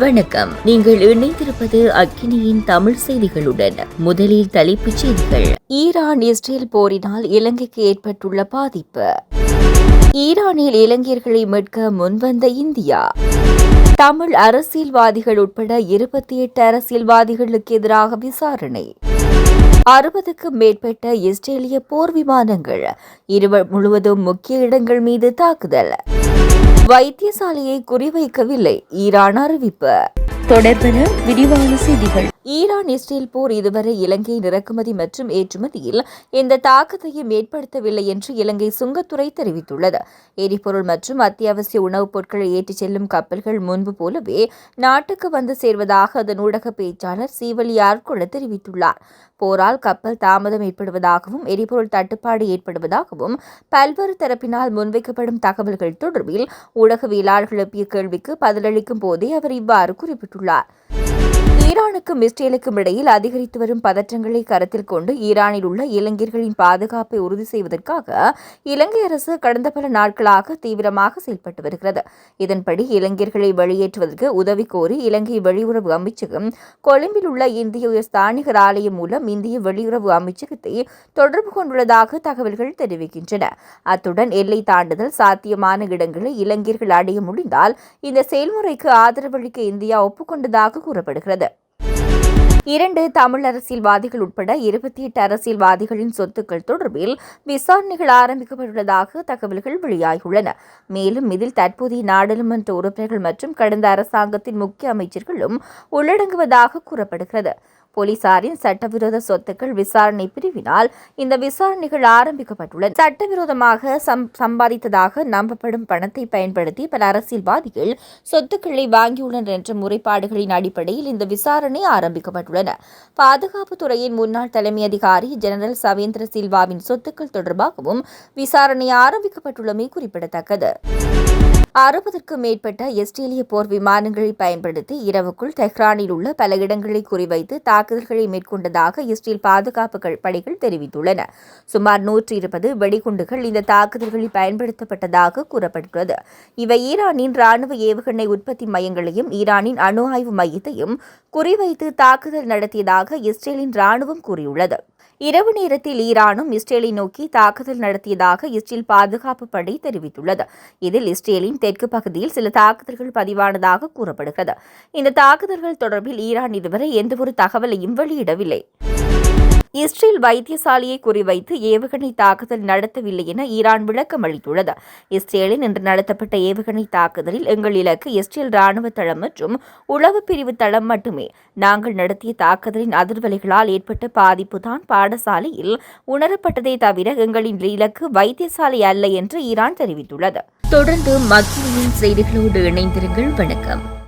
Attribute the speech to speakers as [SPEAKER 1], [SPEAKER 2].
[SPEAKER 1] வணக்கம். நீங்கள் இணைந்திருப்பது அக்கினியின் தமிழ் செய்திகளுடன். முதலில் தலைப்புச் செய்திகள். ஈரான் இஸ்ரேல் போரினால் இலங்கைக்கு ஏற்பட்டுள்ள பாதிப்பு. ஈரானில் இளைஞர்களை மீட்க முன்வந்த இந்தியா. தமிழ் அரசியல்வாதிகள் உட்பட இருபத்தி எட்டு அரசியல்வாதிகளுக்கு எதிராக விசாரணை. அறுபதுக்கும் மேற்பட்ட இஸ்ரேலிய போர் விமானங்கள் இருவர் முழுவதும் முக்கிய இடங்கள் மீது தாக்குதல். வைத்தியசாலையை குறிவைக்கவில்லை. ஈரான் அறிவிப்பு. தொடர்பென விரிவான செய்திகள். ஈரான் இஸ்ரேல் போர் இதுவரை இலங்கையின் இறக்குமதி மற்றும் ஏற்றுமதியில் எந்த தாக்கத்தையும் ஏற்படுத்தவில்லை என்று இலங்கை சுங்கத்துறை தெரிவித்துள்ளது. எரிபொருள் மற்றும் அத்தியாவசிய உணவுப் பொருட்களை ஏற்றிச் செல்லும் கப்பல்கள் முன்பு போலவே நாட்டுக்கு வந்து சேர்வதாக அதன் ஊடக பேச்சாளர் சீவலி ஆர்கொள்ள தெரிவித்துள்ளார். போரால் கப்பல் தாமதம் ஏற்படுவதாகவும் எரிபொருள் தட்டுப்பாடு ஏற்படுவதாகவும் பல்வேறு தரப்பினால் முன்வைக்கப்படும் தகவல்கள் தொடர்பில் ஊடகவியலாளர்கள் எழுப்பிய கேள்விக்கு பதிலளிக்கும் போதே அவர் இவ்வாறு குறிப்பிட்டுள்ளார். ஈரானுக்கும் இஸ்ரேலுக்கும் இடையில் அதிகரித்து வரும் பதற்றங்களை கருத்தில் கொண்டு ஈரானில் உள்ள இளைஞர்களின் பாதுகாப்பை உறுதி செய்வதற்காக இலங்கை அரசு கடந்த பல நாட்களாக தீவிரமாக செயல்பட்டு வருகிறது. இதன்படி இளைஞர்களை வெளியேற்றுவதற்கு உதவி கோரி இலங்கை வெளியுறவு அமைச்சகம் கொழும்பில் உள்ள இந்திய ஸ்தானிகர் ஆலயம் மூலம் இந்திய வெளியுறவு அமைச்சகத்தை தொடர்பு கொண்டுள்ளதாக தகவல்கள் தெரிவிக்கின்றன. அத்துடன் எல்லை தாண்டுதல் சாத்தியமான இடங்களை இளைஞர்கள் அடைய முடிந்தால் இந்த செயல்முறைக்கு ஆதரவளிக்க இந்தியா ஒப்புக்கொண்டதாக கூறப்படுகிறது. இரண்டு தமிழ் அரசியல்வாதிகள் உட்பட இருபத்தி எட்டு அரசியல்வாதிகளின் சொத்துக்கள் தொடர்பில் விசாரணைகள் ஆரம்பிக்கப்பட்டுள்ளதாக தகவல்கள் வெளியாகியுள்ளன. மேலும் இதில் தற்போதைய நாடாளுமன்ற உறுப்பினர்கள் மற்றும் கடந்த அரசாங்கத்தின் முக்கிய அமைச்சர்களும் உள்ளடங்குவதாக கூறப்படுகிறது. போலீசாரின் சட்டவிரோத சொத்துக்கள் விசாரணை பிரிவினால் இந்த விசாரணைகள் ஆரம்பிக்கப்பட்டுள்ளன சட்டவிரோதமாக சம்பாதித்ததாக நம்பப்படும் பணத்தை பயன்படுத்தி பல அரசியல்வாதிகள் சொத்துக்களை வாங்கியுள்ளனர் என்ற முறைப்பாடுகளின் அடிப்படையில் இந்த விசாரணை ஆரம்பிக்கப்பட்டுள்ளன. பாதுகாப்புத்துறையின் முன்னாள் தலைமை அதிகாரி ஜெனரல் சவேந்திர சில்வாவின் சொத்துக்கள் தொடர்பாகவும் விசாரணை ஆரம்பிக்கப்பட்டுள்ளமை குறிப்பிடத்தக்கது. அறுபதற்கும் மேற்பட்ட இஸ்ரேலிய போர் விமானங்களை பயன்படுத்தி இரவுக்குள் தெஹ்ரானில் உள்ள பல இடங்களை குறிவைத்து தாக்குதல்களை மேற்கொண்டதாக இஸ்ரேல் பாதுகாப்பு படைகள் தெரிவித்துள்ளன. சுமார் நூற்றி இருபது வெடிகுண்டுகள் இந்த தாக்குதல்களில் பயன்படுத்தப்பட்டதாக கூறப்படுகிறது. இவை ஈரானின் ராணுவ ஏவுகணை உற்பத்தி மையங்களையும் ஈரானின் அணு ஆய்வு மையத்தையும் குறிவைத்து தாக்குதல் நடத்தியதாக இஸ்ரேலின் ராணுவம் கூறியுள்ளது. இரவு நேரத்தில் ஈரானும் இஸ்ரேலை நோக்கி தாக்குதல் நடத்தியதாக இஸ்ரேல் பாதுகாப்பு படை தெரிவித்துள்ளது. இதில் இஸ்ரேலின் தெற்கு பகுதியில் சில தாக்குதல்கள் பதிவானதாக கூறப்படுகிறது. இந்த தாக்குதல்கள் தொடர்பில் ஈரான் இதுவரை எந்தவொரு தகவலையும் வெளியிடவில்லை. இஸ்ரேல் வைத்தியசாலையை குறிவைத்து ஏவுகணை தாக்குதல் நடத்தவில்லை என ஈரான் விளக்கம் அளித்துள்ளது. இஸ்ரேலில் இன்று நடத்தப்பட்ட ஏவுகணை தாக்குதலில் எங்கள் இலக்கு இஸ்ரேல் ராணுவ தளம் மற்றும் உளவு பிரிவு தளம் மட்டுமே. நாங்கள் நடத்திய தாக்குதலின் அதிர்வலைகளால் ஏற்பட்ட பாதிப்புதான் பாடசாலையில் உணரப்பட்டதே தவிர எங்களின் இலக்கு வைத்தியசாலை அல்ல என்று ஈரான் தெரிவித்துள்ளது. தொடர்ந்து மக்களின் செய்திகளோடு இணைந்திருங்கள். வணக்கம்.